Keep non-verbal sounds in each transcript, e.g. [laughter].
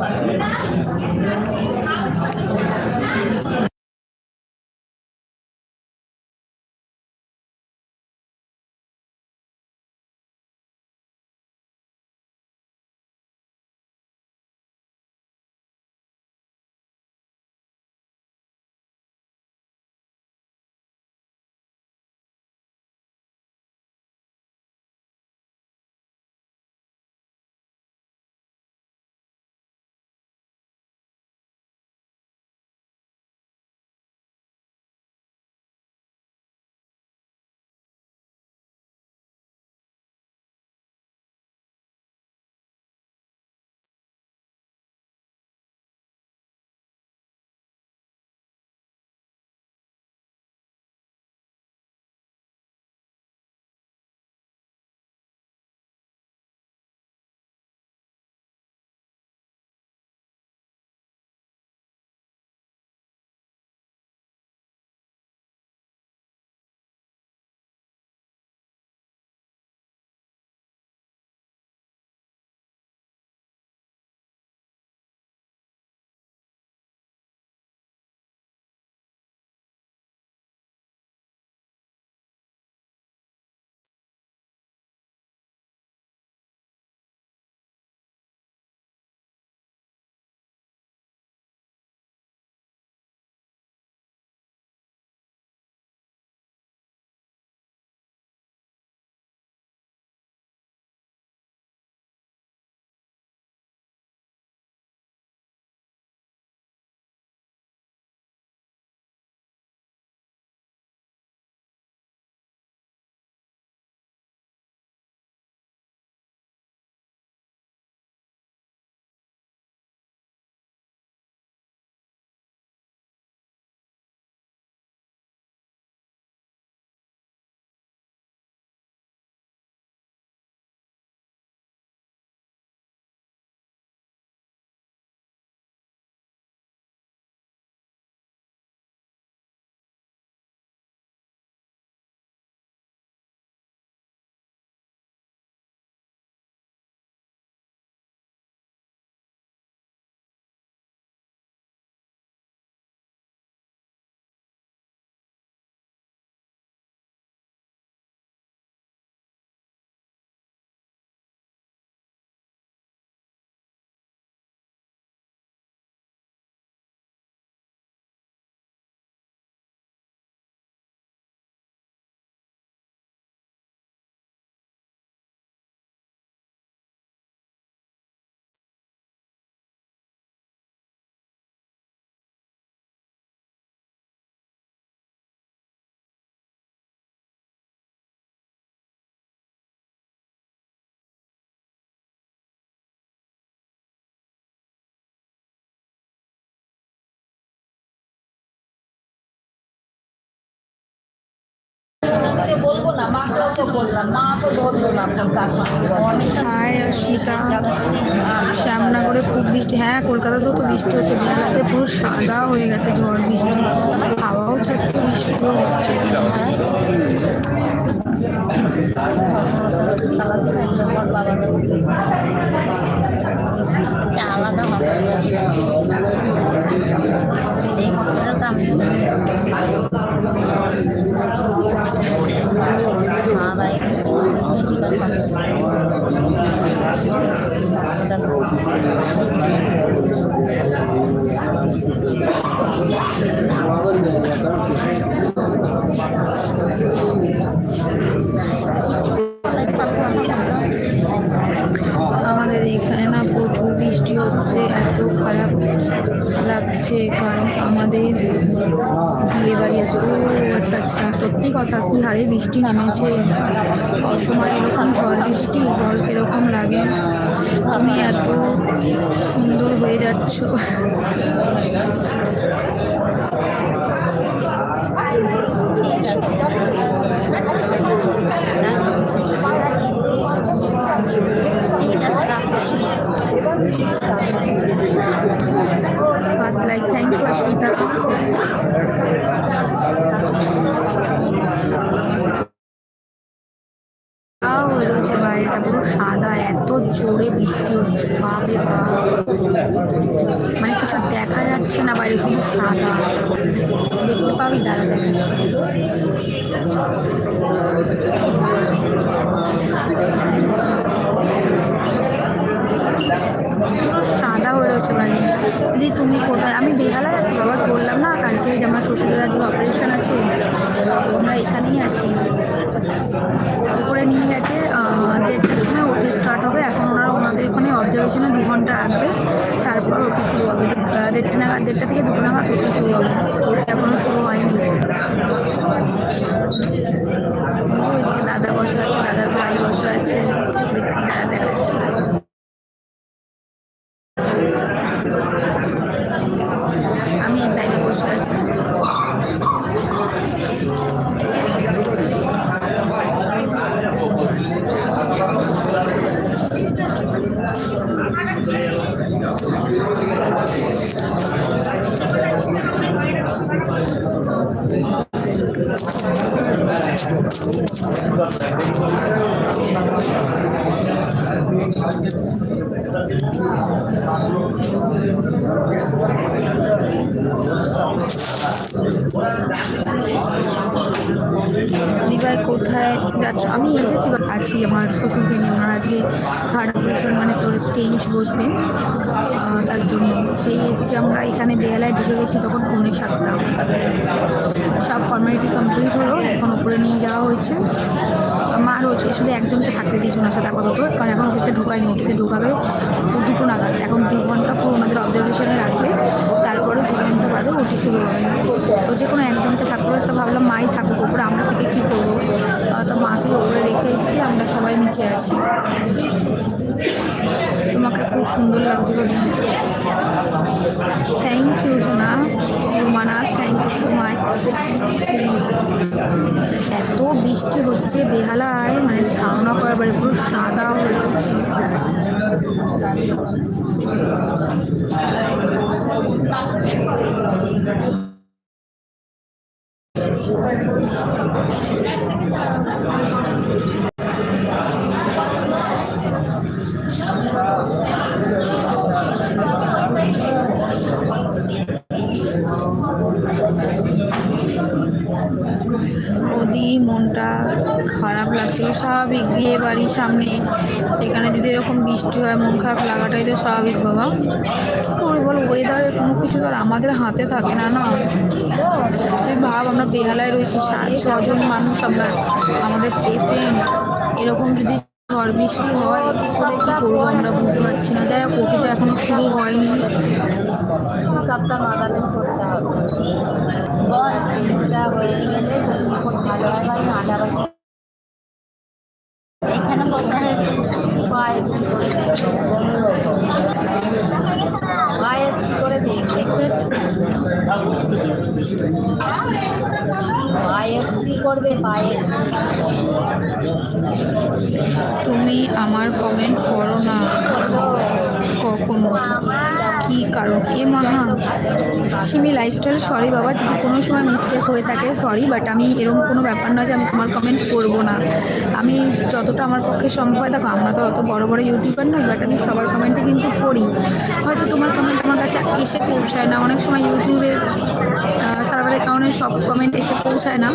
감 사. High অর্ষিতা শ্যামনগরে খুব বৃষ্টি হ্যাঁ কলকাতাতেও তো বৃষ্টি হচ্ছে বেহালাতে পুরো সাদা হয়ে গেছে ঝড় বৃষ্টি হাওয়াও ছাড়ছে বৃষ্টিও হচ্ছে। আলাদা হসপিটাল এই হসপিটালটা আমি মা বাই আমাদের এখানে না প্রচুর বৃষ্টি হচ্ছে এত খারাপ লাগছে কারণ আমাদের বিয়ে আছে আচ্ছা আচ্ছা সত্যি কথা, কি হারে বৃষ্টি নেমেছে? অসময় এরকম ঝড় বৃষ্টি, বল কীরকম লাগে? তুমি এত সুন্দর হয়ে যাচ্ছ। ঠিক [laughs] আছে লাইক থ্যাংক ইউ অস্মিতা রয়েছে পুরো সাদা, এত জোরে বৃষ্টি হচ্ছে, বাপরে বাপ। মানে কিছু দেখা যাচ্ছে না বাইরে, শুধু সাদা। দেখতে পাবি, দাঁড়া, দেখাচ্ছে। পুরো সাদা। হয়ে রয়েছে বাড়ি দিদি তুমি কোথায়? আমি বেহালায় আছি বাবা, বললাম না কালকে যে আমার শ্বশুরের আজকে অপারেশন আছে, আমরা এখানেই আছি। উপরে নিয়ে গেছে দেড়টার সময় ওটি স্টার্ট হবে, এখন ওনারা ওনাদের ওখানে অবজারভেশনে দু ঘণ্টা রাখবে, তারপর ওটি শুরু হবে। দেড়টা নাগাদ, দেড়টা থেকে দুটো নাগাদ ওটি শুরু হবে। এখনও শুরু হয়নি ওইদিকে দাদা বসে আছে দাদার ভাই বসে আছে ওদিকে দাদা দেখাচ্ছে আমি এই সাইডে বসে আছি দিদিভাই কোথায় যাচ্ছ? আমি এসেছি আছি আমার শ্বশুরকে নিয়ে। ওনার আজকে হার্ট অপারেশন মানে তোর স্টেঞ্জ বসবে। তার জন্য। সেই এসছি আমরা, এখানে বেহালায় ঢুকে গেছি তখন পৌনে সাতটা। সব ফর্মালিটি কমপ্লিট হলো, এখন উপরে নিয়ে যাওয়া হয়েছে। মা রয়েছে শুধু একজনকে থাকতে দিয়েছে ওনার সাথে আপাতত, কারণ এখন ওটিতে ঢুকায়নি ওটিতে ঢুকাবে দুটো নাগাদ। এখন দু ঘণ্টা পুরো ওনাদের অবজারভেশনে রাখবে, তারপরে দু ঘণ্টা বাদে ওটি শুরু হবে। তো যে কোনো একজনকে থাকতে হবে, তো ভাবলাম মাই থাকুক ওপরে, আমরা থেকে কী করব? তো মাকে ওপরে রেখে এসেছি, আমরা সবাই নিচে আছি। তোমাকে খুব সুন্দর লাগছে গো থ্যাংক ইউ সোনা। Rumana thank you so much এত বৃষ্টি হচ্ছে বেহালায় মানে ধারণা করার পরে পুরো সাদা হয়ে যাচ্ছে। ওদি মনটা খারাপ লাগছিল, স্বাভাবিক বিয়ে বাড়ির সামনে। সেখানে যদি এরকম বৃষ্টি হয়, মন খারাপ লাগাটাই তো স্বাভাবিক বাবা। কী করব বল ওয়েদারের কোনো কিছু তো আর আমাদের হাতে থাকে না না? তুই ভাব, আমরা বেহালায় রয়েছি ছজন মানুষ আমরা, আমাদের পেশেন্ট এরকম যদি ঝড় বৃষ্টি হয় কি করে কী করব আমরা বুঝতে পারছি না। যাই হোক ওটিটা এখনও শুরু হয়নি। সপ্তাহ দিন করতে হবে। বল, পেজটা হয়ে গেলে যদি এখন ভালো হয়, ভাই নটা বাজে এখানে বসে হয়েছে বায়োপসি করে দেখবে তুমি আমার কমেন্ট করো না কখনো। কি কারণ? এ মাহা সিমি লাইফস্টাইল সরি বাবা, যদি কোনো সময় মিস্টেক হয়ে থাকে সরি বাট আমি এরকম কোনো ব্যাপার নয় যে আমি তোমার কমেন্ট করব না। আমি যতটা আমার পক্ষে সম্ভব হয়, দেখো, আমরা তো অত বড় বড় ইউটিউবার নই বাট আমি সবার কমেন্টে কিন্তু পড়ি হয়তো তোমার কমেন্ট আমার কাছে এসে পৌঁছায় না। অনেক সময় ইউটিউবের সার্ভারের কারণে সব কমেন্ট এসে পৌঁছায় না।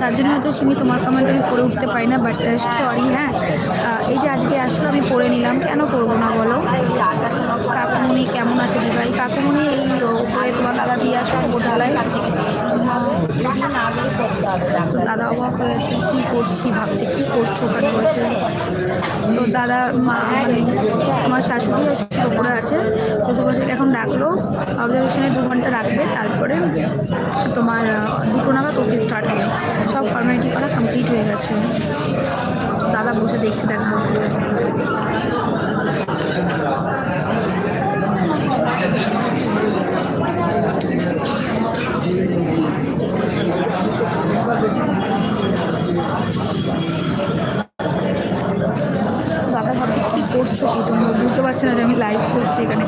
তার জন্য হয়তো সিমি তোমার কমেন্ট আমি পড়ে উঠতে পারি না বাট সরি হ্যাঁ। এই যে আজকে আসলে আমি পড়ে নিলাম, কেন করব না বলো? কাকুমণি কেমন আছে দিভাই? কাকুমণি এই উপরে তোমার দাদা দিয়ে আসা গোটালায় তো দাদা অবাক হয়েছে কী করছি ভাবছে, কী করছ ওখানে বসে? তো দাদা মা মানে আমার শাশুড়ি আর শ্বশুর উপরে আছে। শ্বশুরমশাইকে এখন ডাকলো অবজারভেশনে দু ঘণ্টা রাখবে, তারপরে তোমার দুটো নাগাদ ওটি স্টার্ট হবে সব ফর্মালিটি করা কমপ্লিট হয়ে গেছে। দাদা বসে দেখছে, দেখো। দাদা করছ কি বুঝতে পারছ না যে আমি লাইভ করছি এখানে।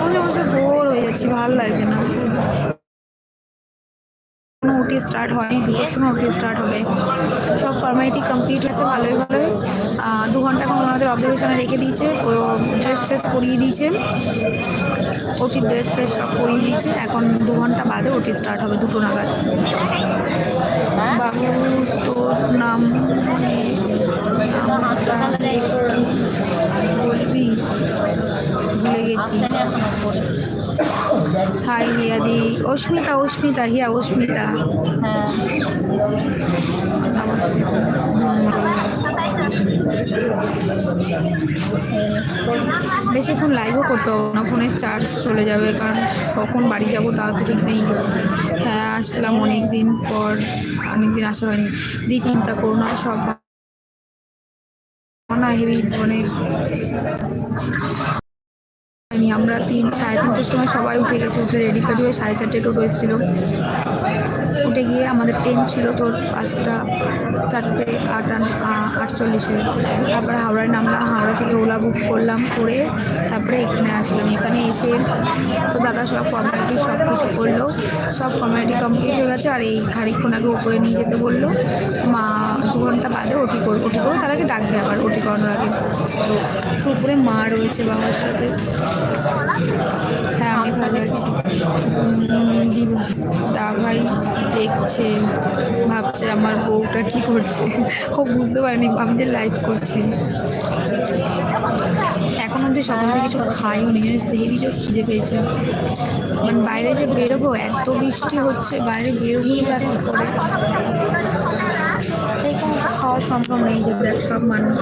বসে বসে বোর হয়ে যাচ্ছি, ভালো লাগছে না। ওটি স্টার্ট হয়নি, দুটোর সময় ওটি স্টার্ট হবে। সব ফর্মালিটি কমপ্লিট হয়েছে, ভালোই ভালোই। দু ঘণ্টা এখন ওনাদের অবজারভেশনে রেখে দিয়েছে, পুরো ড্রেস ট্রেস পরিয়ে দিয়েছে। ওটি ড্রেস ফ্রেস সব পরিয়ে দিয়েছে, এখন দু ঘণ্টা বাদে ওটি স্টার্ট হবে দুটো নাগাদ। বাবু, তোর নাম মানে বলবি, ভুলে গেছি। হাই হিয়াদি অস্মিতা অস্মিতা হিয়া অস্মিতা। হ্যাঁ। বেশিক্ষণ লাইভও করতে হবে না ফোনের চার্জ চলে যাবে কারণ কখন বাড়ি যাব তাও তো ঠিক নেই। হ্যাঁ আসলাম অনেক দিন পর অনেক দিন আসা হয়নি। দি চিন্তা করো না সব না হেভি মানে আমরা তিন, সাড়ে তিনটের সময় সবাই উঠে গেছি, উঠে রেডি ফেডি হয়ে সাড়ে চারটে টোটো এসেছিল। উঠে গিয়ে আমাদের ট্রেন ছিল তোর পাঁচটা, চারটে, আট আটচল্লিশে। তারপরে হাওড়ায় নামলাম, হাওড়া থেকে ওলা বুক করলাম করে তারপরে এখানে আসলাম। এখানে এসে তো দাদা সব ফর্মালিটি সব কিছু করল। সব ফর্মালিটি কমপ্লিট হয়ে গেছে আর এই খানিকক্ষণ আগে উপরে নিয়ে যেতে বলল। মা দু ঘণ্টা বাদে ওটি করে ওটি করে তার আগে ডাকবে আবার ওটি করানোর আগে। তো উপরে মা রয়েছে বাবার সাথে। আমি ভালো আছি দা ভাই দেখছে, ভাবছে আমার বউটা কি করছে। ও বুঝতে পারেনি, আমি যে লাইভ করছি। এখন অবধি সকাল থেকে কিছু খাইও নি, জানিস হেভি জোর খিদে পেয়েছে। মানে বাইরে যে বেরোবো, এত বৃষ্টি হচ্ছে, বাইরে বেরোবোই বা করে? এখানে খাওয়া সম্ভব নেই যে সব মানুষ।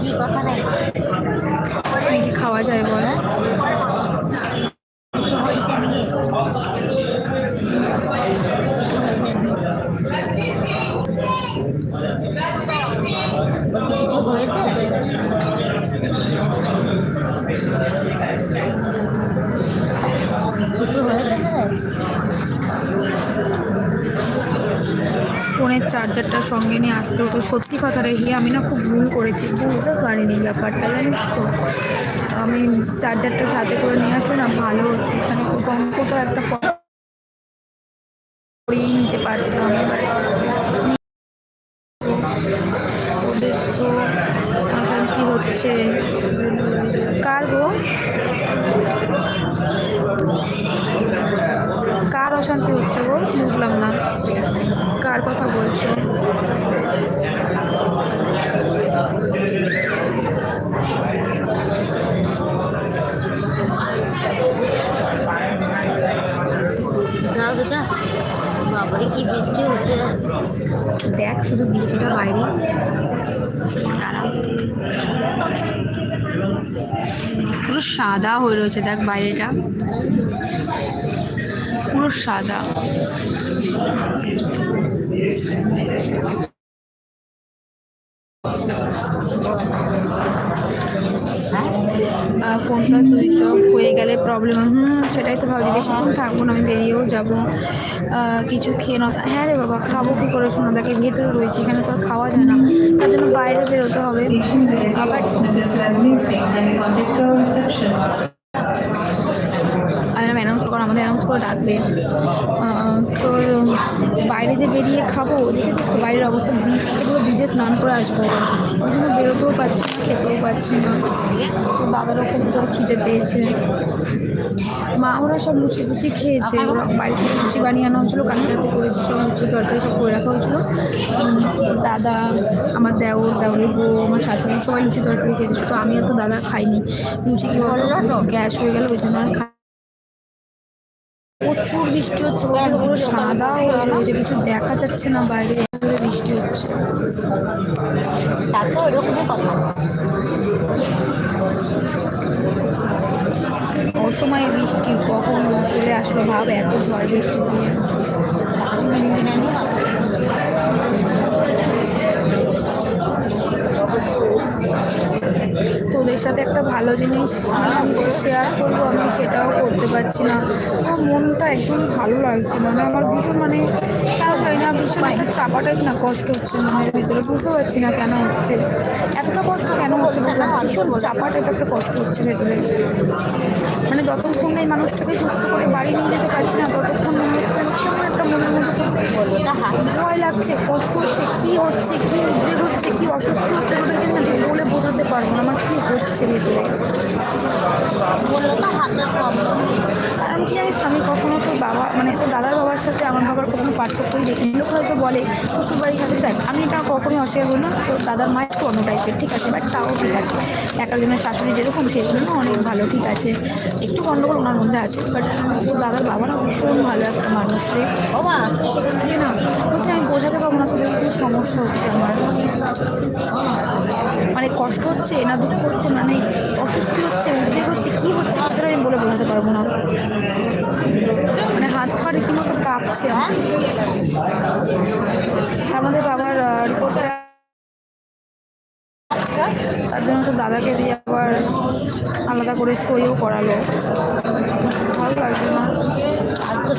কি কথা নেই নাকি খাওয়া যায় বল কিছু হয়েছে নাকি বলছি কিছু হয়েছে কিছু হয়েছে তোদের? ফোনের চার্জারটা সঙ্গে নিয়ে আসতে হতো সত্যি কথা রে হিয়ে আমি না খুব ভুল করেছি, বুঝতে পারিনি ব্যাপারটা, জানিস তো। আমি চার্জারটা সাথে করে নিয়ে আসলে না ভালো হতো এখানে তো একটা প- করিয়েই নিতে পারতাম। ওদের তো অশান্তি হচ্ছে। কার গো? অশান্তি হচ্ছে গো বুঝলাম না। কার কথা বলছো? কি বৃষ্টি হচ্ছে। দেখ শুধু বৃষ্টিটা বাইরে। পুরো সাদা হয়ে রয়েছে দেখ বাইরেটা। পুরো সাদা। ফোনটা সুইচ অফ হয়ে গেলে প্রবলেম হুম, সেটাই তো ভাবছি, বেশিক্ষণ থাকব না, আমি বেরিয়েও যাব। কিছু খেয়ে না হ্যাঁ রে বাবা, খাব কী করে? শোনা, দেখে ভেতরে রয়েছে, এখানে তো খাওয়া যায় না। তার জন্য বাইরে বেরোতে হবে। আবার আমি অ্যানাউন্স করে, আমাদের অ্যানাউন্স করে, ডাকবে। তোর বাইরে যে বেরিয়ে খাব দেখেছিস তো বাইরের অবস্থা বীজ পুরো বীজে স্নান করে আসব। ওই জন্য বেরোতেও পারছি না, খেতেও পারছি না। দাদারও খুব জোর খিদে পেয়েছে। মা ওরা সব লুচি ফুচি খেয়েছে, ওরা বাড়ি থেকে লুচি বানিয়ে আনা হয়েছিলো কালকে রাতে করেছি, সব লুচি তরকারি সব করে রাখা হয়েছিলো দাদা, আমার দেওর, দেওরের বউ, আমার শাশুড়ি সবাই লুচি তরকারি খেয়েছে, শুধু আমি আর তো দাদা খাইনি। লুচি কি বলতো? গ্যাস হয়ে গেল, ওই জন্য আর প্রচুর বৃষ্টি হচ্ছে বলতে পুরো সাদা হয়ে রয়েছে কিছু দেখা যাচ্ছে না বাইরে বৃষ্টি হচ্ছে। অসময়ে বৃষ্টি কখন চলে আসলো ভাব এত ঝড় বৃষ্টি দিয়ে। বিরিয়ানি তোদের সাথে একটা ভালো জিনিস আমি শেয়ার করব আমি, সেটাও করতে পারছি না। আমার মনটা একদম ভালো লাগছে মানে আমার ভীষণ মানে কেন জানি না, ভীষণ একটা চাপা টাইপ না কষ্ট হচ্ছে মনের ভিতরে, বুঝতে পারছি না কেন হচ্ছে। এতটা কষ্ট কেন হচ্ছে? ভীষণ চাপা টাইপ একটা কষ্ট হচ্ছে ভেতরে। মানে যতক্ষণ এই মানুষটাকে সুস্থ করে বাড়ি নিয়ে যেতে পারছি না, ততক্ষণ মনে হচ্ছে কেমন একটা মনের মতো ভয় লাগছে, কষ্ট হচ্ছে, কী হচ্ছে, কি উদ্বেগ হচ্ছে, কী অসুস্থ হচ্ছে, ওদেরকে না বলে বোঝাতে পারব না। আমার কি হচ্ছে ভেতরে তো কারণ কি জানিস আমি কখনো তো বাবা মানে তোর দাদার বাবার সাথে আমার বাবার কখনো পার্থক্যই দেখিনি। লোক হয়তো বলে শ্বশুর বাড়ির কাছে দেখ আমি এটা কখনোই অস্বীকার করি না। তোর দাদার মায়ের তো অন্য টাইপের ঠিক আছে বাট তাও ঠিক আছে। এক একজনের শাশুড়ি যেরকম সেগুলো না অনেক ভালো ঠিক আছে। একটু গণ্ডগোল ওনার মধ্যে আছে বাট তোর দাদার বাবা না ভীষণ ভালো একটা মানুষ রে। মা। সেখান থেকে না? বলছি আমি বোঝাতে পারব না তোদের কী সমস্যা হচ্ছে আমার। মানে কষ্ট হচ্ছে, না দুঃখ হচ্ছে মানে অসুস্থ হচ্ছে, উদ্বেগ হচ্ছে, কী হচ্ছে তোদের আমি বলে বোঝাতে পারব না। মানে হাত পা রীতিমতো কাঁপছে। আমাদের বাবার রিপোর্টটা তার জন্য তো দাদাকে দিয়ে আবার আলাদা করে সইও করালো। ভালো লাগছে না। আর তো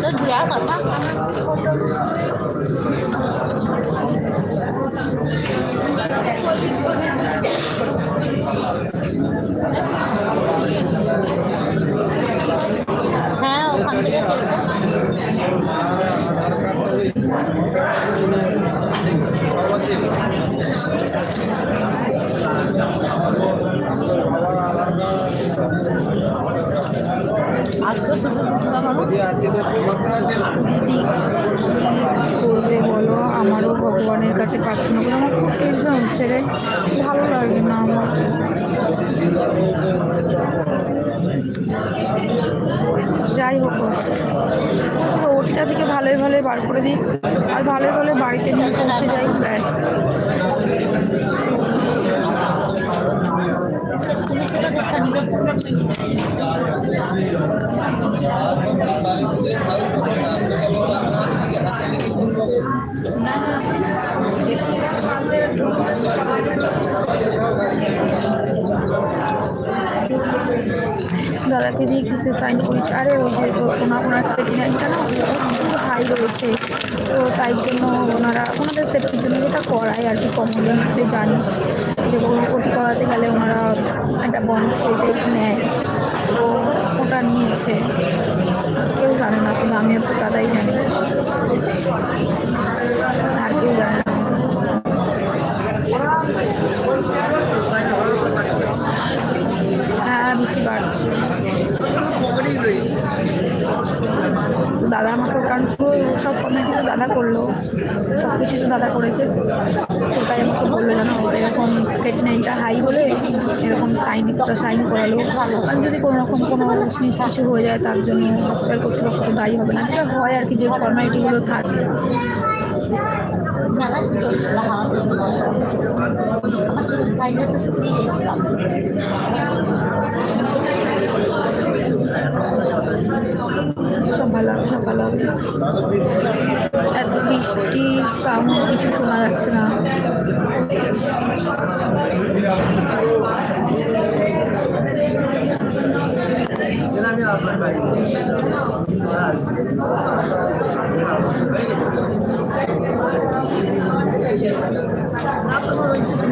করবে বলো, আমারও ভগবানের কাছে প্রার্থনা করে, আমার খুব টেনশন হচ্ছে রে। ভালো লাগে না আমার। যাই হোক বলছি তো ওটিটা থেকে ভালোই ভালোই বার করে দিই। আর ভালোই ভালোই বাড়িতে নিয়ে পৌঁছে যাই, ব্যাস। তুমি সেটা দেখছ নিজের দাদাকে দিয়ে কিসে সাইন করেছি। আরে ওই যে ওনার ওনার ট্রিটমেন্টটা না প্রচুর হাই রয়েছে। তো তাই জন্য ওনারা ওনাদের সেফটির জন্য যেটা করায় আর কি কমনলি নিশ্চয়ই জানিস যে কোনো ওটি করাতে গেলে ওনারা একটা বন্ড সেটে নেয়। তো ওটা নিয়েছে। কেউ জানে না শুধু আমিও তো দাদাই জানি। আর কেউ জানে না। হ্যাঁ বৃষ্টি বাড়ছে। দাদা আমাকে কারণ পুরো সব কমিটি তো দাদা করল, সব কিছু তো দাদা করেছে। তো তাই আমাকে বলল যেন এরকম কেটনাইনটা হাই বলে এরকম সাইন এক্সট্রা সাইন করালো। কারণ যদি কোনো রকম কোনো জিনিস কিছু হয়ে যায়, তার জন্য হসপিটাল কর্তৃপক্ষ দায়ী হবে না। যেটা হয় আর কি, যে ফর্মালিটিগুলো থাকে। আমার চুল সাইডে তো শুকিয়ে গেছিলাম সব ভালো হবে সব ভালো হবে এত বৃষ্টি সাউন্ড কিছু শোনা যাচ্ছে না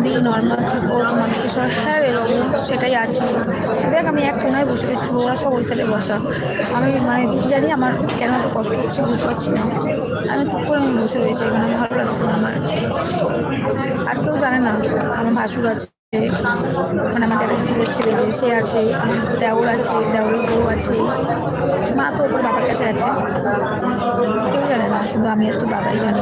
দি নর্মাল থাকো তোমাদেরকে সব হ্যাঁ সেটাই আছে। দেখ, আমি এক কোনায় বসে রয়েছি ওরা সব ওই সাইডে বসা। আমি মানে জানি আমার কেন এত কষ্ট হচ্ছে বুঝতে পারছি না। আমি চুপ করে আমি বসে রয়েছি, এখানে ভালো লাগছে না আমার। আর কেউ জানে না, আমার ভাসুর আছে মানে আমার জ্যাঠা শ্বশুরের ছেলে যে, সে আছে, আমার দেওর আছে দেওরের বউ আছে, মা তো ওপর বাবার কাছে আছে। কেউ জানে না, শুধু আমি একটু বাবাই জানি।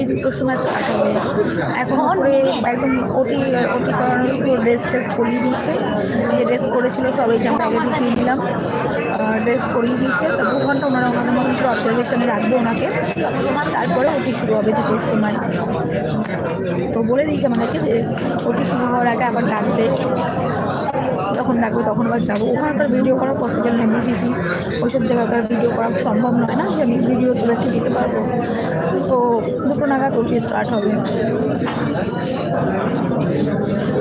ওটি দুটোর সময় স্টার্ট হবে এখন করে একদম ওটি ওটি করানোর একটু ড্রেস ট্রেস করিয়ে দিয়েছে। যে ড্রেস করেছিল সবাই আমরা আগে ঢুকিয়ে দিলাম। ড্রেস করিয়ে দিয়েছে। তো দু ঘণ্টা ওনারা ওনাদের মতো একটু অবজারভেশনে রাখবে ওনাকে। তারপরে ওটি শুরু হবে দুটোর সময়। তো বলে দিয়েছে আমাদেরকে যে ওটি শুরু হওয়ার আগে আবার ডাকবে। যখন লাগবে তখন আবার যাব। ওখানে ওখানকার ভিডিও করা পসিবল নেই, বুঝেছি। ওইসব জায়গাকার ভিডিও করা সম্ভব নয় না যে আমি ভিডিও তোদেরকে দিতে পারব? তো দুটো নাগাদ ওটি স্টার্ট হবে।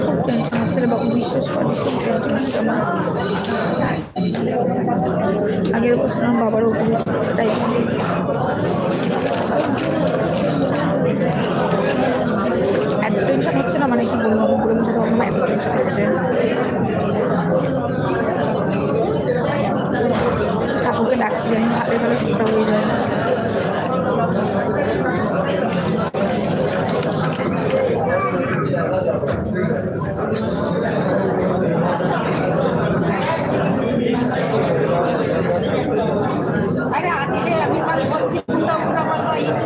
খুব টেনশন হচ্ছে বাবু, বিশ্বাস করি খুব টেনশন হচ্ছে আমার। আগের বছর আমার বাবার ওটি সেটাই এত টেনশন হচ্ছে না মানে কি বলব আমি বলে বুঝতে পারব না এত টেনশন হচ্ছে ঠাকুরকে ডাকছি জানি ভালো ভালো সুখটা হয়ে যায় আরে আছে আমি কাল বলছি তোমরা ওরা বলো এই যে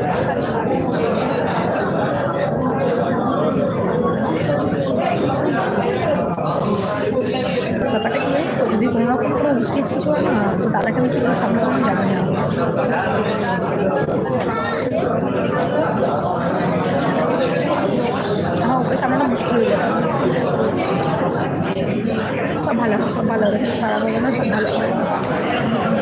ব্যাপারটা কি জানিস তো যদি কোনো রকম কোনো উচকিচ কিছু হয় না তো দাদাকে আমি কীভাবে সামলাবো আমি জানি না হ্যাঁ ওকে সামলানো মুশকিল হয়ে যাবে সব ভালো হবে সব ভালো হবে কিছু খারাপ হবে না সব ভালো হবে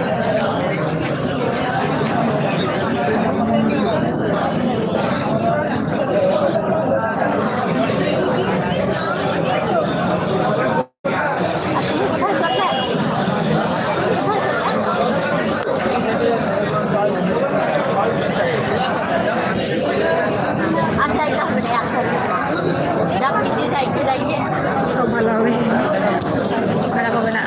আর যাইতে হবে না একসাথে যা পিতে যাইছে যাইছে সব ভালো হবে কিছু খারাপ হবে না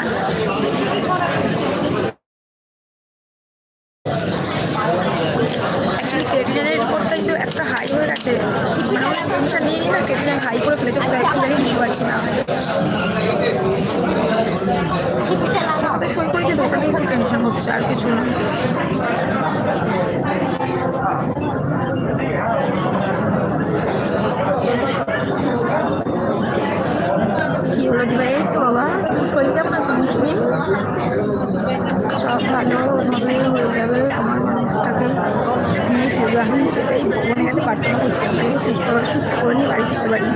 অ্যাকচুয়ালি ক্রেডিটের রিপোর্টটাই তো একটা হাই হয়ে গেছে মানে অনেক টেনশন নিয়ে নিই না ক্রেডিট হাই করে ফেলেছে কোথায় একটু জানি বুঝতে পারছি না আমাদের সই করেছে তো ওটা খুব টেনশন হচ্ছে, আর কিছু না। কি হলো দিবা? এই তো বাবা তোর শরীর কেমন আছে? মুসমি সব ভালোভাবে হয়ে যাবে। আমার মানুষটাকে নিয়ে ফিরবে। আমি সেটাই ভগবানের কাছে প্রার্থনা করছি। আমি সুস্থ সুস্থ করে নিয়ে বাড়ি ফিরতে পারি।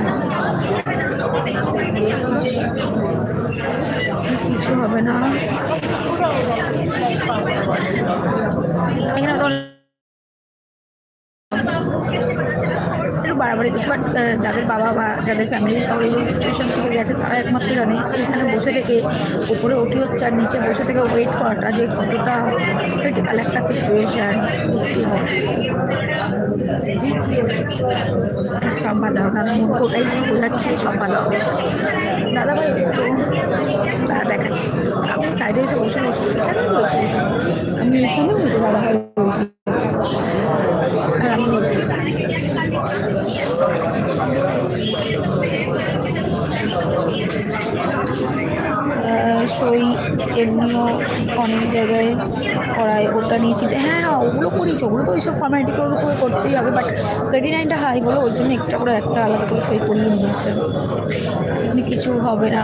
কিছু হবে না। এখানে তো একটু বাড়াবাড়ি কিছু বাট যাদের বাবা বা যাদের ফ্যামিলির কারও এই সিচুয়েশন থেকে গেছে। তারা একমাত্র জানে, এখানে বসে থেকে উপরে উঠি হচ্ছে আর নিচে বসে থেকে ওয়েট করাটা যে কতটা ক্রিটিক্যাল একটা সিচুয়েশান সব ভালো হবে আমি ওটাই বোঝাচ্ছি সব ভালো দাদা ভাই দাদা দেখাচ্ছি। আমি সাইডে এসে বসে বসে এখানে বলছি আমি এখানে দাদা ভাই বলছি। আমি বলছি সই এমনিও অনেক জায়গায় করায়, ওটা নিয়ে চিন্তা হ্যাঁ হ্যাঁ ওগুলো করিয়েছে ওগুলো তো ওইসব ফর্মালিটি করব তো করতেই হবে বাট থার্টি নাইনটা হাই বলো, ওর জন্য এক্সট্রা করে একটা আলাদা করে সই করিয়ে নিয়েছে। এমনি কিছু হবে না।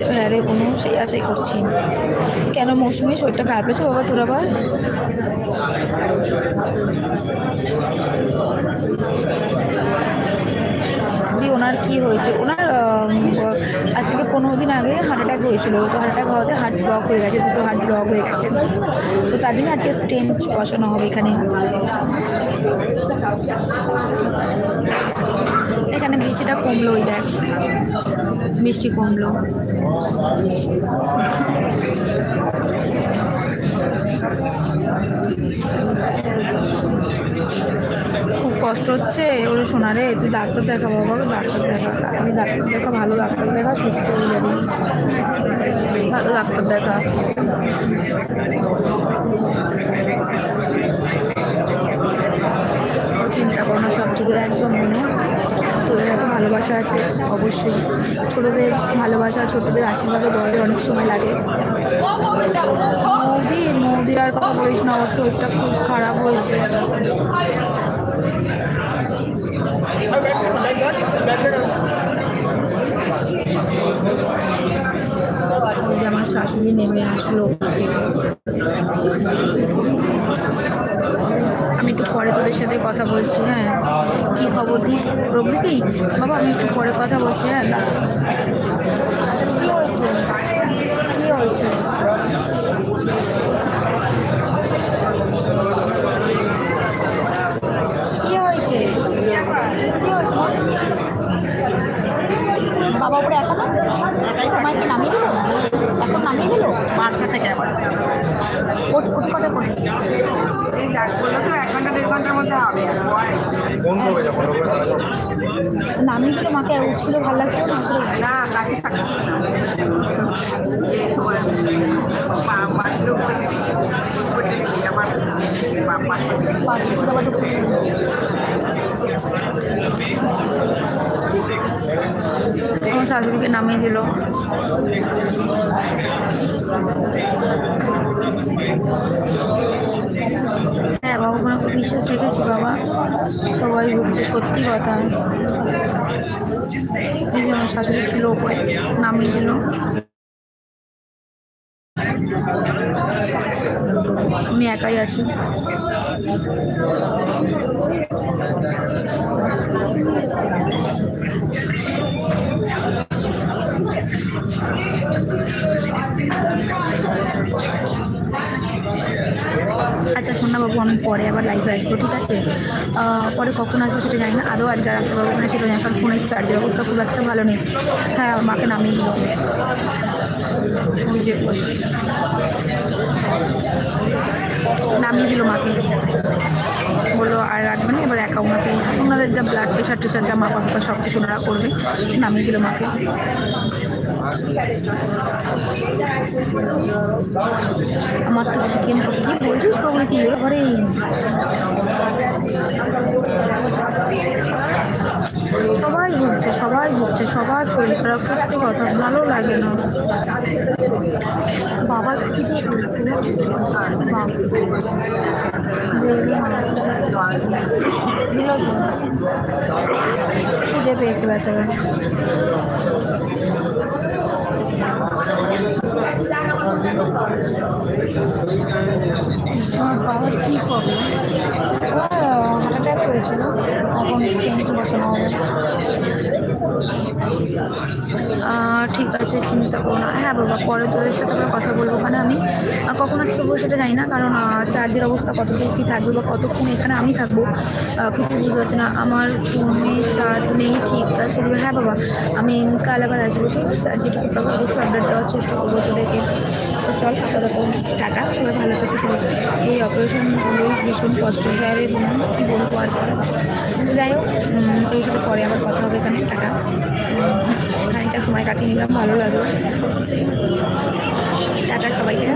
হ্যাঁ রে কোনো সেই আশাই করছি। কেন মৌসুমি, শরীরটা খারাপ হয়েছে বাবা তোর আবার? দি ওনার কি হয়েছে, ওনার আজ থেকে পনেরো দিন আগে হার্ট অ্যাটাক হয়েছিল। তো হার্ট অ্যাটাক হওয়াতে হার্ট ব্লক হয়ে গেছে, দুটো হার্ট ব্লক হয়ে গেছে। তো তার জন্য আজকে স্টেন্ট বসানো হবে এখানে। এখানে বৃষ্টিটা কমলো ওই দেখ। বৃষ্টি কমলো। কষ্ট হচ্ছে ওরে শোনা রে, তুই ডাক্তার দেখা, বাবা ডাক্তার দেখা। তাড়াতাড়ি ডাক্তার দেখা, ভালো ডাক্তার দেখা, সুস্থ হয়ে যাবি। ভালো ডাক্তার দেখা। চিন্তা করো না সব ঠিক, একদম মনে তোদের এত ভালোবাসা আছে? অবশ্যই। ছোটদের ভালোবাসা, ছোটদের আশীর্বাদও বড়দের অনেক সময় লাগে। মৌদি মৌদি আর কথা বলিস না, ওর শরীরটা খুব খারাপ হয়েছে। আমার শাশুড়ি নেমে আসলো। আমি বাবার সাথে কথা বলছি হ্যাঁ। কি খবর দিই প্রভৃতি বাবা, আমি একটু পরে কথা বলছি হ্যাঁ। নামিয়ে দিল মাকে উঠছিল ভালো লাগছিল না? কাছে থাকছি না। আমার শাশুড়িকে নামিয়ে দিল। হ্যাঁ ভগবানের উপর বিশ্বাস রেখেছি, বাবা। সবাই ভুগছে সত্যি কথা। এই আমার শাশুড়ি ছিল ওপরে, নামিয়ে দিল। আমি একাই আছি। আমি পরে আবার লাইভে আসব, ঠিক আছে? পরে কখন আসব সেটা জানি না। আদৌ আজকে আসতে পারব কিনা সেটা জানি কারণ ফোনের চার্জের অবস্থা খুব একটা ভালো নেই। হ্যাঁ মাকে নামিয়ে দিল নামিয়ে দিল মাকে। বলল, আর রাখবে না, এবার একা ওনাকে ওনাদের যা ব্লাড প্রেশার টেশার যা মাপা ফাপা সব কিছু ওনারা করবে, নামিয়ে দিল মাকে। আমার তো চিকেন কি বলছিস প্রবৃতি এর ঘরেই। সবাই ঘুরছে সবাই ঘুরছে, সবার শরীর খারাপ, সত্যি কথা, ভালো লাগে না। বাবার। খুঁজে পেয়েছে বেচারা। আমার বাবার কী প্রবলেম হার্ট অ্যাটাক হয়েছিল এখন স্টেঞ্চ বসানো হবে ঠিক আছে চিন্তা করো না হ্যাঁ বাবা পরে তোদের সাথে আবার কথা বলব ওখানে আমি কখন আসতে পারব সেটা জানি না কারণ চার্জের অবস্থা কতদূর কী থাকবে বা কতক্ষণ এখানে আমি থাকব কিছু বুঝতে পারছি না আমার ফোনে চার্জ নেই ঠিক আছে হ্যাঁ বাবা আমি কাল আবার আসব ঠিক আছে আর যেটুকু পাবো অবশ্যই আপডেট দেওয়ার চেষ্টা করব তোদেরকে চল আপাতত টাটা সবাই ভালো থাকো সবাই। এই অপারেশন হলো ভীষণ কষ্ট হয় এবং কী বলব আর পরে যাই হোক ওই সাথে পরে আবার কথা হবে এখানে, টাটা। খানিকটা সময় কাটিয়ে নিলাম, ভালো লাগল। টাটা সবাইকে।